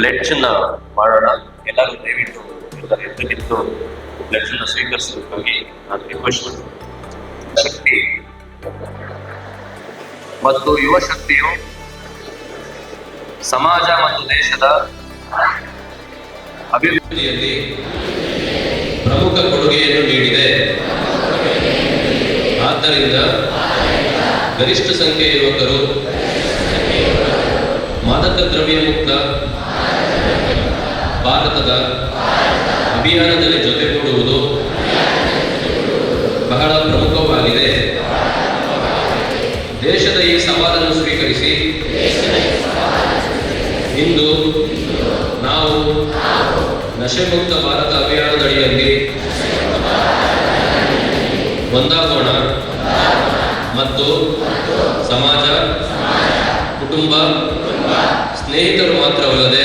ನಾವು ಅನ್ನ ಮಾಡೋಣ. ಎಲ್ಲರೂ ದಯವಿಟ್ಟು ಎದ್ದು ಬಗ್ಗೆ ಅನ್ನ ಸ್ವೀಕರಿಸಬೇಕಾಗಿ ನಾನು ರಿಕ್ವೆಸ್ಟ್ ಮಾಡ್ತೀನಿ. ಶಕ್ತಿ. ಮತ್ತು ಯುವ ಶಕ್ತಿಯು ಸಮಾಜ ಮತ್ತು ದೇಶದ ಅಭಿವೃದ್ಧಿ ಅಭಿವೃದ್ಧಿಯಲ್ಲಿ ಪ್ರಮುಖ ಕೊಡುಗೆಯನ್ನು ನೀಡಿದೆ. ಆದ್ದರಿಂದ ಗರಿಷ್ಠ ಸಂಖ್ಯೆಯ ಯುವಕರು ಮಾದಕ ದ್ರವ್ಯ ಮುಕ್ತ ಭಾರತದ ಅಭಿಯಾನದಲ್ಲಿ ಜೊತೆಗೂಡುವುದು ಬಹಳ ಪ್ರಮುಖವಾಗಿದೆ. ದೇಶದ ಈ ಸವಾಲನ್ನು ಸ್ವೀಕರಿಸಿ ಇಂದು ನಾವು ನಶೆಮುಕ್ತ ಭಾರತ ಅಭಿಯಾನದಡಿಯಲ್ಲಿ ಒಂದಾಗೋಣ ಮತ್ತು ಸಮಾಜ, ಕುಟುಂಬ, ಸ್ನೇಹಿತರು ಮಾತ್ರವಲ್ಲದೆ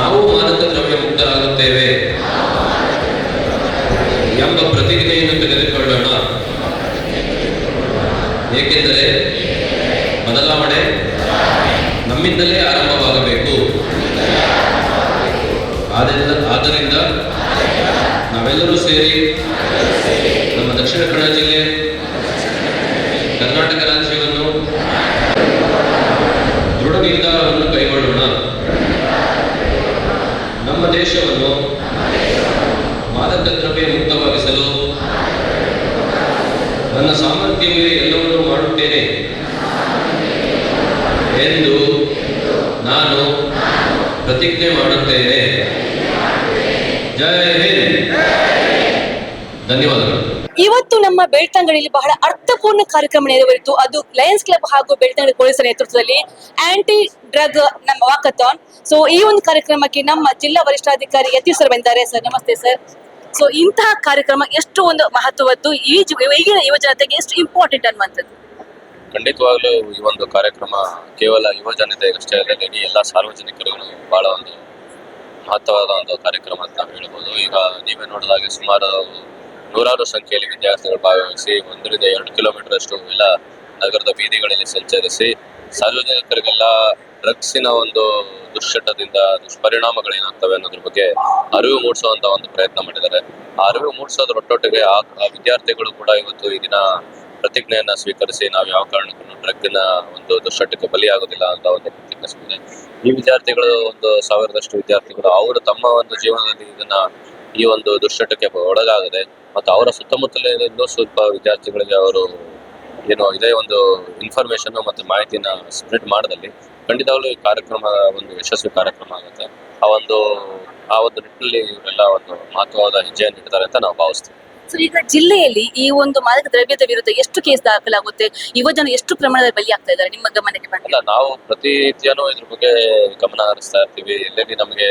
ನಾವು ಮಾದಕ ದ್ರವ್ಯ ಮುಕ್ತರಾಗುತ್ತೇವೆ ಎಂಬ ಪ್ರತಿಜ್ಞೆಯನ್ನು ತೆಗೆದುಕೊಳ್ಳೋಣ. ಏಕೆಂದರೆ ಬದಲಾವಣೆ ನಮ್ಮಿಂದಲೇ ಆರಂಭವಾಗಬೇಕು. ಆದ್ದರಿಂದ ನಾವೆಲ್ಲರೂ ಸೇರಿ ನಮ್ಮ ದಕ್ಷಿಣ ಕನ್ನಡ ಜಿಲ್ಲೆ ಕರ್ನಾಟಕ ದೇಶವನ್ನು ಮಾದಕ ದ್ರವ್ಯ ಮುಕ್ತವಾಗಿಸಲು ನನ್ನ ಸಾಮರ್ಥ್ಯ ಮೀರಿ ಎಲ್ಲವನ್ನೂ ಮಾಡುತ್ತೇನೆ ಎಂದು ನಾನು ಪ್ರತಿಜ್ಞೆ ಮಾಡುತ್ತೇನೆ. ಜಯ ಹಿಂದ್. ಧನ್ಯವಾದಗಳು. ಇವತ್ತು ನಮ್ಮ ಬೆಳ್ತಂಗಡಿಯಲ್ಲಿ ಬಹಳ ಅರ್ಥಪೂರ್ಣ ಕಾರ್ಯಕ್ರಮ ನೆರವೇರಿತು. ಅದು ಲಯನ್ಸ್ ಕ್ಲಬ್ ಹಾಗೂ ಬೆಳ್ತಂಗಡಿ ಪೊಲೀಸರ ನೇತೃತ್ವದಲ್ಲಿ ಆಂಟಿ ಡ್ರಗ್ ನಮ್ಮ ವಾಕಥಾನ್ ಸೊ ಈ ಒಂದು ಕಾರ್ಯಕ್ರಮಕ್ಕೆ ನಮ್ಮ ಜಿಲ್ಲಾ ವರಿಷ್ಠಾಧಿಕಾರಿ ಯತೀಶ್ ಸರ್ ಬಂದಿದ್ದಾರೆ. ಸರ್ ನಮಸ್ತೆ ಸರ್ ಸೊ ಇಂತಹ ಕಾರ್ಯಕ್ರಮ ಎಷ್ಟು ಒಂದು ಮಹತ್ವದ್ದು? ಈ ಈಗಿನ ಯುವ ಜನತೆಗೆ ಎಷ್ಟು ಇಂಪಾರ್ಟೆಂಟ್ ಅನ್ನುವಂಥದ್ದು? ಖಂಡಿತವಾಗ್ಲೂ ಈ ಒಂದು ಕಾರ್ಯಕ್ರಮ ಕೇವಲ ಯುವ ಜನತೆಗಷ್ಟೇ ಅಲ್ಲದೆ ಇಡೀ ಎಲ್ಲ ಸಾರ್ವಜನಿಕರಿಗೂ ಬಹಳ ಒಂದು ಮಹತ್ವವಾದ ಒಂದು ಕಾರ್ಯಕ್ರಮ ಅಂತ ಹೇಳ್ಬೋದು. ಈಗ ನೀವೇ ನೋಡಿದಾಗೆ ಸುಮಾರು ನೂರಾರು ಸಂಖ್ಯೆಯಲ್ಲಿ ವಿದ್ಯಾರ್ಥಿಗಳು ಭಾಗವಹಿಸಿ ಒಂದರಿಂದ ಎರಡು ಕಿಲೋಮೀಟರ್ ಅಷ್ಟು ಎಲ್ಲ ನಗರದ ಬೀದಿಗಳಲ್ಲಿ ಸಂಚರಿಸಿ ಸಾರ್ವಜನಿಕರಿಗೆಲ್ಲ ಡ್ರಗ್ಸಿನ ಒಂದು ದುಶ್ಚಟದಿಂದ ದುಷ್ಪರಿಣಾಮಗಳೇನಾಗ್ತವೆ ಅನ್ನೋದ್ರ ಬಗ್ಗೆ ಅರಿವು ಮೂಡಿಸುವಂತ ಒಂದು ಪ್ರಯತ್ನ ಮಾಡಿದ್ದಾರೆ. ಅರಿವು ಮೂಡಿಸೋದ್ರ ಒಟ್ಟೊಟ್ಟಿಗೆ ಆ ವಿದ್ಯಾರ್ಥಿಗಳು ಕೂಡ ಇವತ್ತು ಈ ದಿನ ಪ್ರತಿಜ್ಞೆಯನ್ನ ಸ್ವೀಕರಿಸಿ ನಾವು ಯಾವ ಕಾರಣಕ್ಕೂ ಡ್ರಗ್ನ ಒಂದು ದುಶ್ಚಟಕ್ಕೆ ಬಲಿಯಾಗೋದಿಲ್ಲ ಅಂತ ಒಂದು ಪ್ರತಿಜ್ಞೆ ಈ ವಿದ್ಯಾರ್ಥಿಗಳು ಒಂದು ಸಾವಿರದಷ್ಟು ವಿದ್ಯಾರ್ಥಿಗಳು ಅವರು ತಮ್ಮ ಒಂದು ಜೀವನದಲ್ಲಿ ಇದನ್ನ ಈ ಒಂದು ದುಶ್ಚಟಕ್ಕೆ ಒಳಗಾಗದೆ ಮತ್ತು ಅವರ ಸುತ್ತಮುತ್ತಲೇ ಇನ್ನೂ ಸ್ವಲ್ಪ ವಿದ್ಯಾರ್ಥಿಗಳಿಗೆ ಅವರು ಏನು ಇದೇ ಒಂದು ಇನ್ಫಾರ್ಮೇಶನ್ ಮತ್ತು ಮಾಹಿತಿನ ಸ್ಪ್ರೆಡ್ ಮಾಡದಲ್ಲಿ ಖಂಡಿತವಾಗ್ಲೂ ಈ ಕಾರ್ಯಕ್ರಮ ಒಂದು ಯಶಸ್ವಿ ಕಾರ್ಯಕ್ರಮ ಆಗುತ್ತೆ. ಆ ಒಂದು ಆ ಒಂದು ನಿಟ್ಟಿನಲ್ಲಿ ಇವರೆಲ್ಲ ಒಂದು ಮಹತ್ವವಾದ ಹೆಜ್ಜೆಯನ್ನು ಇಡ್ತಾರೆ ಅಂತ ನಾವು ಭಾವಿಸ್ತೀವಿ. ಸೊ ಈಗ ಜಿಲ್ಲೆಯಲ್ಲಿ ಈ ಒಂದು ಮಾದಕ ದ್ರವ್ಯದ ವಿರುದ್ಧ ಎಷ್ಟು ಕೇಸ್ ದಾಖಲಾಗುತ್ತೆ? ಯುವ ಜನ ಎಷ್ಟು ಪ್ರಮಾಣದಲ್ಲಿ ಬಲಿಯಾಗ್ತಾ ಇದ್ದಾರೆ? ನಿಮ್ಮ ಗಮನಕ್ಕೆ ಬಂದಿಲ್ಲ ನಾವು ಪ್ರತಿದಿನ ಇದ್ರ ಬಗ್ಗೆ ಗಮನ ಹರಿಸ್ತಾ ಇರ್ತೀವಿ. ಎಲ್ಲೆಲ್ಲಿ ನಮಗೆ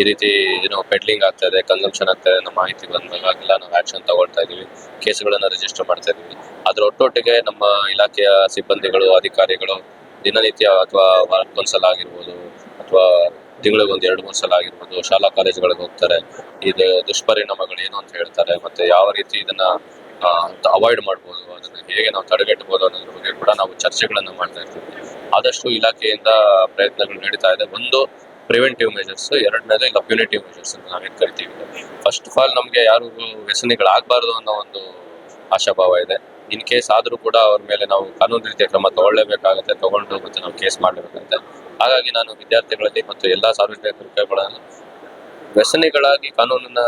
ಈ ರೀತಿ ಏನೋ ಪೆಡ್ಲಿಂಗ್ ಆಗ್ತಾ ಇದೆ ಕನ್ಸಂಪ್ಷನ್ ಆಗ್ತಾ ಇದೆ ನಮ್ಮ ಮಾಹಿತಿ ಬಂದಾಗೆಲ್ಲ ನಾವು ಆಕ್ಷನ್ ತಗೊಳ್ತಾ ಇದೀವಿ ಕೇಸ್ಗಳನ್ನು ರಿಜಿಸ್ಟರ್ ಮಾಡ್ತಾ ಇದೀವಿ ಅದ್ರ ಒಟ್ಟೊಟ್ಟಿಗೆ ನಮ್ಮ ಇಲಾಖೆಯ ಸಿಬ್ಬಂದಿಗಳು, ಅಧಿಕಾರಿಗಳು ದಿನನಿತ್ಯ ಅಥವಾ ವಾರಕ್ಕೊಂದ್ಸಲ ಆಗಿರ್ಬೋದು ಅಥವಾ ತಿಂಗಳಿಗೆ ಒಂದು ಎರಡು, ಮೂರು ಸಲ ಆಗಿರ್ಬೋದು ಶಾಲಾ ಕಾಲೇಜುಗಳಿಗೆ ಹೋಗ್ತಾರೆ. ಇದು ದುಷ್ಪರಿಣಾಮಗಳು ಏನು ಅಂತ ಹೇಳ್ತಾರೆ, ಮತ್ತೆ ಯಾವ ರೀತಿ ಇದನ್ನ ಅವಾಯ್ಡ್ ಮಾಡ್ಬೋದು, ಅದನ್ನ ಹೇಗೆ ನಾವು ತಡೆಗಟ್ಟಬಹುದು ಅನ್ನೋದ್ರ ಬಗ್ಗೆ ಕೂಡ ನಾವು ಚರ್ಚೆಗಳನ್ನು ಮಾಡ್ತಾ ಇರ್ತೀವಿ. ಆದಷ್ಟು ಇಲಾಖೆಯಿಂದ ಪ್ರಯತ್ನಗಳು ನಡೀತಾ ಇದೆ. ಒಂದು ಪ್ರಿವೆಂಟಿವ್ ಮೆಜರ್ಸ್ ಎರಡನೇದು ಇಲ್ಲ ಪ್ಯೂನಿಟಿವ್ ಮೆಜರ್ಸ್ ಅಂತ ನಾವೇನ್ ಕರಿತೀವಿ. ಫಸ್ಟ್ ಆಫ್ ಆಲ್ ನಮಗೆ ಯಾರು ವ್ಯಸನಿಗಳಾಗಬಾರ್ದು ಅನ್ನೋ ಒಂದು ಆಶಾಭಾವ ಇದೆ. ಇನ್ ಕೇಸ್ ಆದರೂ ಕೂಡ ಅವ್ರ ಮೇಲೆ ನಾವು ಕಾನೂನು ರೀತಿಯ ಕ್ರಮ ತಗೊಳ್ಳೇಬೇಕಾಗುತ್ತೆ ತಗೊಂಡು ಮತ್ತೆ ನಾವು ಕೇಸ್ ಮಾಡಲೇಬೇಕಾಗುತ್ತೆ ಹಾಗಾಗಿ ನಾನು ವಿದ್ಯಾರ್ಥಿಗಳಲ್ಲಿ ಮತ್ತು ಎಲ್ಲ ಸಾರ್ವಜನಿಕರುಗಳನ್ನು ವ್ಯಸನಿಗಳಾಗಿ ಕಾನೂನನ್ನ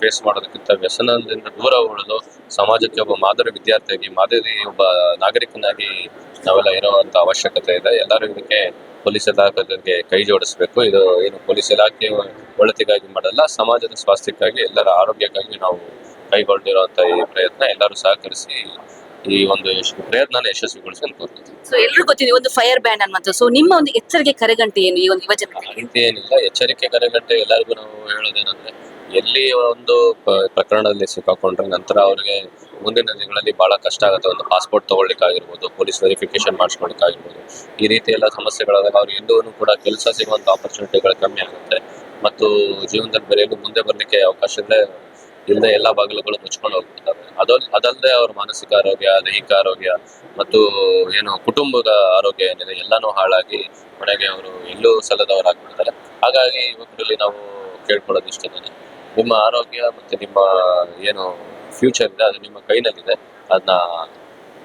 ಫೇಸ್ ಮಾಡೋದಕ್ಕಿಂತ ವ್ಯಸನದಿಂದ ದೂರ ಉಳಿದು ಸಮಾಜಕ್ಕೆ ಒಬ್ಬ ಮಾದರಿ ವಿದ್ಯಾರ್ಥಿಯಾಗಿ, ಮಾದರಿ ಒಬ್ಬ ನಾಗರಿಕನಾಗಿ ನಾವೆಲ್ಲ ಇರುವಂತ ಅವಶ್ಯಕತೆ ಇದೆ. ಎಲ್ಲರೂ ಇದಕ್ಕೆ ಪೊಲೀಸ್ ಇಲಾಖೆಗೆ ಕೈ ಜೋಡಿಸ್ಬೇಕು. ಇದು ಏನು ಪೊಲೀಸ್ ಇಲಾಖೆ ಒಳತಿಗಾಗಿ ಮಾಡಲ್ಲ, ಸಮಾಜದ ಸ್ವಾಸ್ಥ್ಯಕ್ಕಾಗಿ, ಎಲ್ಲರ ಆರೋಗ್ಯಕ್ಕಾಗಿ ನಾವು ಕೈಗೊಂಡಿರುವಂತ ಈ ಪ್ರಯತ್ನ ಎಲ್ಲರೂ ಸಹಕರಿಸಿ ಈ ಒಂದು ಯಶಸ್ವಿ ಪ್ರಯತ್ನ ಯಶಸ್ವಿಗೊಳಿಸಿ ಅಂತ ಕೋರ್ತೀನಿ ಸೊ ಎಲ್ರಿಗೂ ಗೊತ್ತಿದೆ ಒಂದು ಫೈರ್ ಬ್ಯಾಂಡ್ ಅನ್ನುವಂಥದ್ದು. ಸೊ ನಿಮ್ಮ ಒಂದು ಎಚ್ಚರಿಕೆ ಕರೆಗಂಟೆ ಏನು ಈ ಒಂದು ಯುವಜನತೆ ಏನಿಲ್ಲ. ಎಚ್ಚರಿಕೆ ಕರೆಗಂಟೆ ಎಲ್ಲರಿಗೂ ನಾವು ಹೇಳೋದೇನಂದ್ರೆ ಎಲ್ಲಿ ಒಂದು ಪ- ಪ್ರಕರಣದಲ್ಲಿ ಸಿಕ್ಕಾಕೊಂಡ್ರೆ ನಂತರ ಅವರಿಗೆ ಮುಂದಿನ ದಿನಗಳಲ್ಲಿ ಬಹಳ ಕಷ್ಟ ಆಗುತ್ತೆ. ಒಂದು ಪಾಸ್ಪೋರ್ಟ್ ತಗೊಳ್ಳಿಕ್ಕಾಗಿರ್ಬೋದು ಪೊಲೀಸ್ ವೆರಿಫಿಕೇಶನ್ ಮಾಡಿಸ್ಕೊಳಕ್ಕಾಗಿರ್ಬೋದು ಈ ರೀತಿ ಎಲ್ಲ ಸಮಸ್ಯೆಗಳಾದಾಗ ಅವ್ರು ಎಲ್ಲೂ ಕೂಡ ಕೆಲಸ ಸಿಗುವಂತ ಆಪರ್ಚುನಿಟಿಗಳು ಕಮ್ಮಿ ಆಗುತ್ತೆ. ಮತ್ತು ಜೀವನದಲ್ಲಿ ಬೆರೆಯಲು ಮುಂದೆ ಬರಲಿಕ್ಕೆ ಅವಕಾಶ ಇಲ್ಲದೆ ಎಲ್ಲ ಬಾಗಿಲುಗಳು ಮುಚ್ಕೊಂಡು ಹೋಗ್ಬಿಡ್ತವೆ ಅದಲ್ ಅದಲ್ಲದೆ ಅವ್ರ ಮಾನಸಿಕ ಆರೋಗ್ಯ, ದೈಹಿಕ ಆರೋಗ್ಯ ಮತ್ತು ಏನು ಕುಟುಂಬದ ಆರೋಗ್ಯ ಏನಿದೆ ಎಲ್ಲಾನು ಹಾಳಾಗಿ ಮನೆಗೆ ಅವರು ಎಲ್ಲೂ ಸಲ್ಲದವರಾಗ್ಬಿಡ್ತಾರೆ ಹಾಗಾಗಿ ಯುವಕರಲ್ಲಿ ನಾವು ಕೇಳ್ಕೊಳ್ಳೋದು ಇಷ್ಟೇನೆ ನಿಮ್ಮ ಆರೋಗ್ಯ ಮತ್ತೆ ನಿಮ್ಮ ಏನು ಫ್ಯೂಚರ್ ಇದೆ, ಅದು ನಿಮ್ಮ ಕೈನಲ್ಲಿದೆ. ಅದನ್ನ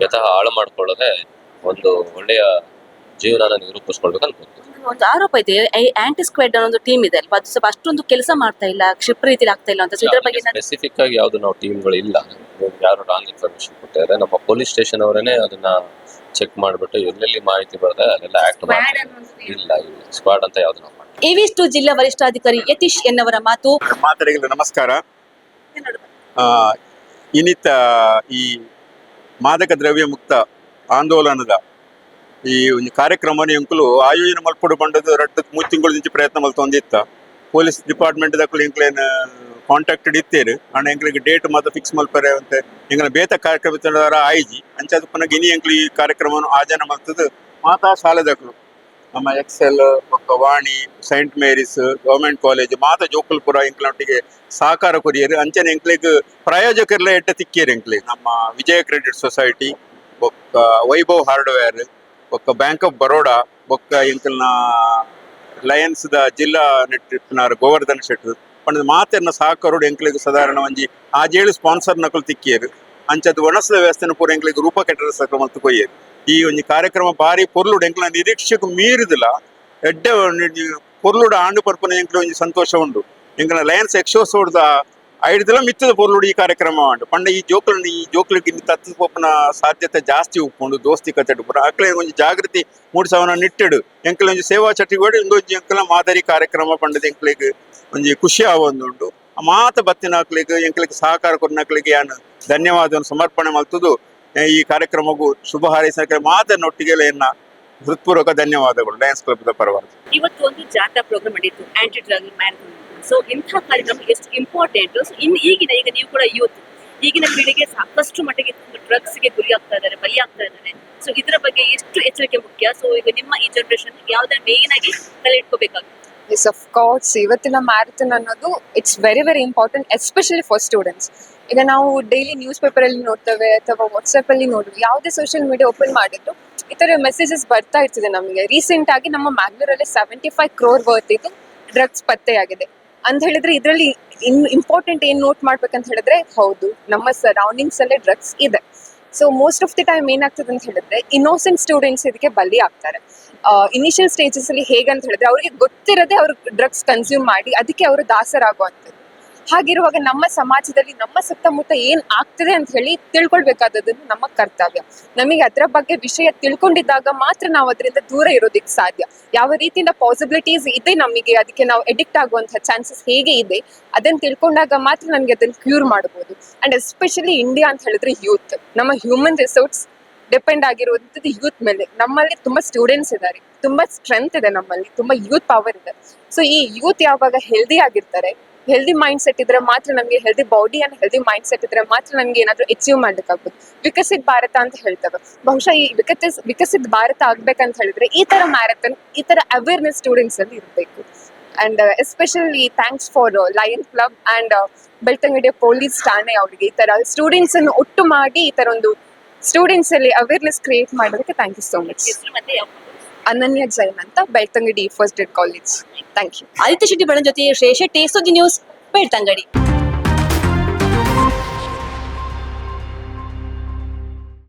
ಯಥ ಹಾಳು ಮಾಡ್ಕೊಳ್ಳೋದೇ ಒಂದು ಒಳ್ಳೆಯ ಜೀವನನ ನೀವು ರೂಪಿಸ್ಕೊಳ್ಬೇಕು ಅನ್ಕೊಂತೀನಿ ಒಂದು ಆರೋಪ ಇದೆ ಆಂಟಿ ಸ್ಕ್ವಾಡ್ ಅನ್ನೋ ಒಂದು ಟೀಮ್ ಇದೆ ಅಲ್ವಾ? ಅದು ಸ್ವಲ್ಪ ಅಷ್ಟೊಂದು ಕೆಲಸ ಮಾಡ್ತಾ ಇಲ್ಲ ಕ್ಷಿಪ್ರ ರೀತಿಲಿ ಆಗ್ತಾ ಇಲ್ಲ ಅಂತ. ಸೊ ಇದ್ರ ಬಗ್ಗೆ ಸ್ಪೆಸಿಫಿಕ್ ಆಗಿ ಯಾವ್ದು ನಾವು ಟೀಮ್ಗಳು ಇಲ್ಲ. ಯಾರು ರಾಂಗ್ ಇನ್ಫಾರ್ಮೇಶನ್ ಕೊಟ್ಟಿದ್ದಾರೆ. ನಮ್ಮ ಪೊಲೀಸ್ ಸ್ಟೇಷನ್ ಅವರೇ ಅದನ್ನ ಚೆಕ್ ಮಾಡ್ಬಿಟ್ಟು ಎಲ್ಲೆಲ್ಲಿ ಮಾಹಿತಿ ಬರ್ತದೆ ಅಲ್ಲೆಲ್ಲ ಆಕ್ಟ್ ಮಾಡ್ತಾರೆ. ಇಲ್ಲ ಇಲ್ಲ. ಸ್ಕ್ವಾಡ್ ಅಂತ ಯಾವ್ದು ನಾವು ಮಾಡಿಲ್ಲ. ಇವಿಷ್ಟು ಜಿಲ್ಲಾ ವರಿಷ್ಠಾಧಿಕಾರಿ ಯತೀಶ್ ಎನ್ನವರ ಮಾತು ಮಾತಾಡಿಗಳ ನಮಸ್ಕಾರ. ಆ, ಇನ್ನಿತ್ತ ಈ ಮಾದಕ ದ್ರವ್ಯ ಮುಕ್ತ ಆಂದೋಲನದ ಈ ಒಂದು ಕಾರ್ಯಕ್ರಮ ಎಂಕುಲು ಆಯೋಜನೆ ಮಲ್ಪುಡು ಬಂಡದು ರಟ್ಟು ಮೂರು ತಿಂಗಳ నుంచి ಪ್ರಯತ್ನ ಮಲ್ತೊಂದಿತ್ತ ಪೊಲೀಸ್ ಡಿಪಾರ್ಟ್ಮೆಂಟ್ ದಕ್ಕಲು ಎಂಕ್ಲೇನ್ ಕಾಂಟ್ಯಾಕ್ಟೆಡ್ ಇತ್ತೇರು ಅಣ್ಣ ಎಂಕ್ಲಿಗೆ ಡೇಟ್ ಮಾತ್ರ ಫಿಕ್ಸ್ ಮಲ್ಪರೆ ಅಂತ ಎಂಗಳ ಬೇತ ಕಾರ್ಯಕ್ರಮ ಆಯ್ಜಿ. ಅಂಚಾದ ಪುನಃ ಗಿನಿ ಎಂಕ್ಲಿ ಈ ಕಾರ್ಯಕ್ರಮವನ್ನು ಆಜನ ಮಲ್ತದು ಮಾತಾ ಶಾಲೆದಕ್ಕಲು ನಮ್ಮ ಎಕ್ಸೆಲ್ ಬೊಕ್ಕ Vani Saint Mary's government college ಮಾತ ಜೋಕಲ್ಪುರ ಎಂಕ್ಲೊಟ್ಟಿಗೆ ಸಹಕಾರ ಕೊರಿಯರು. ಅಂಚನೆ ಎಂಕ್ಲಿಗೆ ಪ್ರಾಯೋಜಕರೆಲ್ಲ ಎಟ್ಟ ತಿಕ್ಕಿಯರು ಎಂಕ್ಲಿಗ್ ನಮ್ಮ ವಿಜಯ ಕ್ರೆಡಿಟ್ ಸೊಸೈಟಿ ಬೊಕ್ಕ ವೈಭವ್ ಹಾರ್ಡ್ವೇರ್ ಬೊಕ್ಕ ಬ್ಯಾಂಕ್ ಆಫ್ ಬರೋಡಾ ಬೊಕ್ಕ ಎಂಕಲ್ನ ಲಯನ್ಸ್ ದ ಜಿಲ್ಲಾ ನೆಟ್ರಿಪ್ನಾರ್ ಗೋವರ್ಧನ್ ಶೆಟ್ರ್ ಪಂಡ ಮಾತೆರ್ನ ಸಹಕಾರೋಡು ಎಂಕ್ಲೆಗ್ ಸಾಧಾರಣ ಒಂಜಿ ಆ ಆಜೇಳು ಸ್ಪಾನ್ಸರ್ ನಕಲು ತಿಕ್ಕಿಯರ್. ಅಂಚದ ಒಣಸದ ವ್ಯವಸ್ಥೆನ ಪೂರ ಎಂಕ್ಲೆಗ್ ರೂಪ ಕೆಟ್ಟರ ಸಕ ಮಲ್ತು ಕೊಯ್ಯರ್. ಈ ಒಂಜಿ ಕಾರ್ಯಕ್ರಮ ಬಾರಿ ಪೊರ್ಲುಡು ಎಂಕ್ಲ ನಿರೀಕ್ಷೆಗೂ ಮೀರಿದಿಲ್ಲ. ಎಡ್ಡೆ ಪೊರ್ಲುಡು ಆಂಡು ಪರ್ಪುನ ಎಂಕ್ಲ ಒಂಜಿ ಸಂತೋಷ ಉಂಡು. ಎಂಕ್ಲ ಲಯನ್ಸ್ ಎಕ್ಸೋಸೋಡ್ದ ಐಡ್ದಲ ಮಿತ್ತದ ಈ ಕಾರ್ಯಕ್ರಮ ಉಂಡು ಪಂಡ ಈ ಜೋಕುಲು ಈ ಇನ್ನು ತತ್ತು ಪೋಪುನ ಸಾಧ್ಯತೆ ಜಾಸ್ತಿ ಉಪ್ಪುಂಡು, ದೋಸ್ತಿ ಕತ್ತಡು ಪುರ ಅಕ್ಲೆ ಒಂಜಿ ಜಾಗೃತಿ ಸಾವಿರ ನಿಟ್ಟೆಡು. ಎಂಕಲ ಒಂಜಿ ಸೇವಾ ಚಟುವಟಿಕೆ ಇಂಗೊಂಜಿ ಎಂಕಲ ಮಾದರಿ ಕಾರ್ಯಕ್ರಮ ಪಂಡದ ಎಂಕ್ಲಿಗೆ ಒಂಜಿ ಖುಷಿ ಆವೊಂದುಂಡು ಆ ಮಾತ ಬತ್ತಿನ ಹಾಕ್ಲಿಕ್ಕೆ ಎಂಕ್ಲಿಗೆ ಸಹಕಾರ ಕೊರ್ನಕ್ಲಿಗೆ ಯಾನು ಧನ್ಯವಾದವನ್ನು ಸಮರ್ಪಣೆ ಮಲ್ತುದು. ಈ ಕಾರ್ಯಕ್ರಮಕ್ಕೂ ಶುಭ ಹಾರೈಸಕ್ಕೆ ಮಾತನ್ನೊಟ್ಟಿಗೆ ಎನ್ನ ಹೃತ್ಪೂರ್ವಕ ಧನ್ಯವಾದಗಳು. ಲಯನ್ಸ್ ಕ್ಲಬ್ದ ಪರವಾಗಿ. ಇವತ್ತು ಒಂದು ಜಾಥಾ ಪ್ರೋಗ್ರಾಮ್ ನಡೆಯಿತು ಆಂಟಿ ಡ್ರಗ್ ಮ್ಯಾರಥಾನ್ ಸೊ ಇಂಥ ಕಾರ್ಯಕ್ರಮ ಎಷ್ಟು ಇಂಪಾರ್ಟೆಂಟ್ ಸೊ ಇನ್ ಈಗಿನ ಈಗ ನೀವು ಕೂಡ ಯೂತ್ ಈಗಿನ ಪೀಳಿಗೆ ಸಾಕಷ್ಟು ಮಟ್ಟಿಗೆ ಡ್ರಗ್ಸ್ಗೆ ಗುರಿ ಆಗ್ತಾ ಇದ್ದಾರೆ ಬಲಿ ಆಗ್ತಾ ಇದ್ದಾರೆ. ಸೊ ಇದರ ಬಗ್ಗೆ ಎಷ್ಟು ಎಚ್ಚರಿಕೆ ಮುಖ್ಯ? ಸೊ ಈಗ ನಿಮ್ಮ ಈ ಜನರೇಷನ್ ಯಾವ್ದಾರ ಮೇನ್ ಆಗಿ ತಲೆ ಇಟ್ಕೋಬೇಕಾಗುತ್ತೆ. ಎಸ್ ಆಫ್ ಕೋರ್ಸ್ ಇವತ್ತಿನ ಮ್ಯಾರಥನ್ ಅನ್ನೋದು it's very very important especially for students ಈಗ ನಾವು ಡೈಲಿ ನ್ಯೂಸ್ ಪೇಪರ್ ಅಲ್ಲಿ ನೋಡ್ತೇವೆ ಅಥವಾ ವಾಟ್ಸ್ಆಪ್ ಅಲ್ಲಿ ನೋಡುವ ಯಾವುದೇ ಸೋಷಿಯಲ್ ಮೀಡಿಯಾ ಓಪನ್ ಮಾಡಿದ್ರು ಈ ತರ ಮೆಸೇಜಸ್ ಬರ್ತಾ ಇರ್ತದೆ ನಮಗೆ. ರೀಸೆಂಟ್ ಆಗಿ ನಮ್ಮ ಮ್ಯಾಂಗ್ಳೂರಲ್ಲಿ ಸೆವೆಂಟಿ ಫೈವ್ ಕ್ರೋರ್ ವರ್ತ್ ಇದು ಡ್ರಗ್ಸ್ ಪತ್ತೆಯಾಗಿದೆ. ಅಂತ ಹೇಳಿದ್ರೆ ಇದರಲ್ಲಿ ಇನ್ ಇಂಪಾರ್ಟೆಂಟ್ ಏನ್ ನೋಟ್ ಮಾಡ್ಬೇಕಂತ ಹೇಳಿದ್ರೆ ಹೌದು, ನಮ್ಮ ಸರೌಂಡಿಂಗ್ಸ್ ಅಲ್ಲೇ ಡ್ರಗ್ಸ್ ಇದೆ. So most of the time ಏನಾಗ್ತದೆ ಅಂತ ಹೇಳಿದ್ರೆ ಇನ್ನೋಸೆಂಟ್ ಸ್ಟೂಡೆಂಟ್ಸ್ ಇದಕ್ಕೆ ಬಲಿ ಆಗ್ತಾರೆ. ಇನಿಷಿಯಲ್ ಸ್ಟೇಜಸ್ ಅಲ್ಲಿ ಹೇಗಂತ ಹೇಳಿದ್ರೆ ಅವ್ರಿಗೆ ಗೊತ್ತಿರದೆ ಅವ್ರು ಡ್ರಗ್ಸ್ ಕನ್ಸ್ಯೂಮ್ ಮಾಡಿ, ಅದಕ್ಕೆ ಅವರು ದಾಸರಾಗುವಂಥದ್ದು. ಹಾಗಿರುವಾಗ ನಮ್ಮ ಸಮಾಜದಲ್ಲಿ ನಮ್ಮ ಸುತ್ತಮುತ್ತ ಏನ್ ಆಗ್ತದೆ ಅಂತ ಹೇಳಿ ತಿಳ್ಕೊಳ್ಬೇಕಾದದ್ದು ನಮ್ಮ ಕರ್ತವ್ಯ. ನಮಗೆ ಅದರ ಬಗ್ಗೆ ವಿಷಯ ತಿಳ್ಕೊಂಡಿದ್ದಾಗ ಮಾತ್ರ ನಾವು ಅದರಿಂದ ದೂರ ಇರೋದಕ್ಕೆ ಸಾಧ್ಯ. ಯಾವ ರೀತಿಯಿಂದ ಪಾಸಿಬಿಲಿಟೀಸ್ ಇದೆ ನಮಗೆ, ಅದಕ್ಕೆ ನಾವು ಎಡಿಕ್ಟ್ ಆಗುವಂತಹ ಚಾನ್ಸಸ್ ಹೇಗೆ ಇದೆ ಅದನ್ನ ತಿಳ್ಕೊಂಡಾಗ ಮಾತ್ರ ನಮಗೆ ಅದನ್ನ ಕ್ಯೂರ್ ಮಾಡಬಹುದು ಅಂಡ್ ಎಸ್ಪೆಷಲಿ ಇಂಡಿಯಾ ಅಂತ ಹೇಳಿದ್ರೆ ಯೂತ್ ನಮ್ಮ ಹ್ಯೂಮನ್ ರಿಸೋರ್ಸ್ ಡಿಪೆಂಡ್ ಆಗಿರುವಂಥದ್ದು ಯೂತ್ ಮೇಲೆ. ನಮ್ಮಲ್ಲಿ ತುಂಬಾ ಸ್ಟೂಡೆಂಟ್ಸ್ ಇದ್ದಾರೆ. ತುಂಬಾ ಸ್ಟ್ರೆಂತ್ ಇದೆ ನಮ್ಮಲ್ಲಿ. ತುಂಬಾ ಯೂತ್ ಪವರ್ ಇದೆ. ಸೊ ಈ ಯೂತ್ ಯಾವಾಗ ಹೆಲ್ದಿ ಆಗಿರ್ತಾರೆ ಹೆಲ್ದಿ ಮೈಂಡ್ ಸೆಟ್ ಇದ್ರೆ ಮಾತ್ರ ನಮಗೆ healthy body and healthy mind set ಇದ್ರೆ ಮಾತ್ರ ನಮ್ಗೆ ಏನಾದ್ರು ಅಚೀವ್ ಮಾಡ್ಲಿಕ್ಕಾಗುತ್ತೆ ವಿಕಸಿತ ಭಾರತ ಅಂತ ಹೇಳ್ತವೆ. ಬಹುಶಃ ಈ ವಿಕಸಿತ ವಿಕಸಿತ ಭಾರತ ಆಗ್ಬೇಕಂತ ಹೇಳಿದ್ರೆ ಈ ತರ ಮ್ಯಾರಥನ್ ಈ ತರ ಅವೇರ್ನೆಸ್ ಸ್ಟೂಡೆಂಟ್ಸ್ ಅಲ್ಲಿ ಇರಬೇಕು. And especially thanks for Lion club and ಬೆಳ್ತಂಗಡಿಯ police ಠಾಣೆ ಅವರಿಗೆ ಈ ತರ ಸ್ಟೂಡೆಂಟ್ಸ್ ಅನ್ನು ಒಟ್ಟು ಮಾಡಿ ಈ ತರ ಒಂದು ಸ್ಟೂಡೆಂಟ್ಸ್ ಅಲ್ಲಿ ಅವೇರ್ನೆಸ್ ಕ್ರಿಯೇಟ್ ಮಾಡೋದಕ್ಕೆ thank you so much Ananya Jain ಅಂತ Belthangady first aid college thank you Aditya Shetty ಬಣ್ಣ ಜೊತೆ ಶ್ರೇಯ ಟೇಸ್ಟ್ ನ್ಯೂಸ್ ಬೆಳ್ತಂಗಡಿ.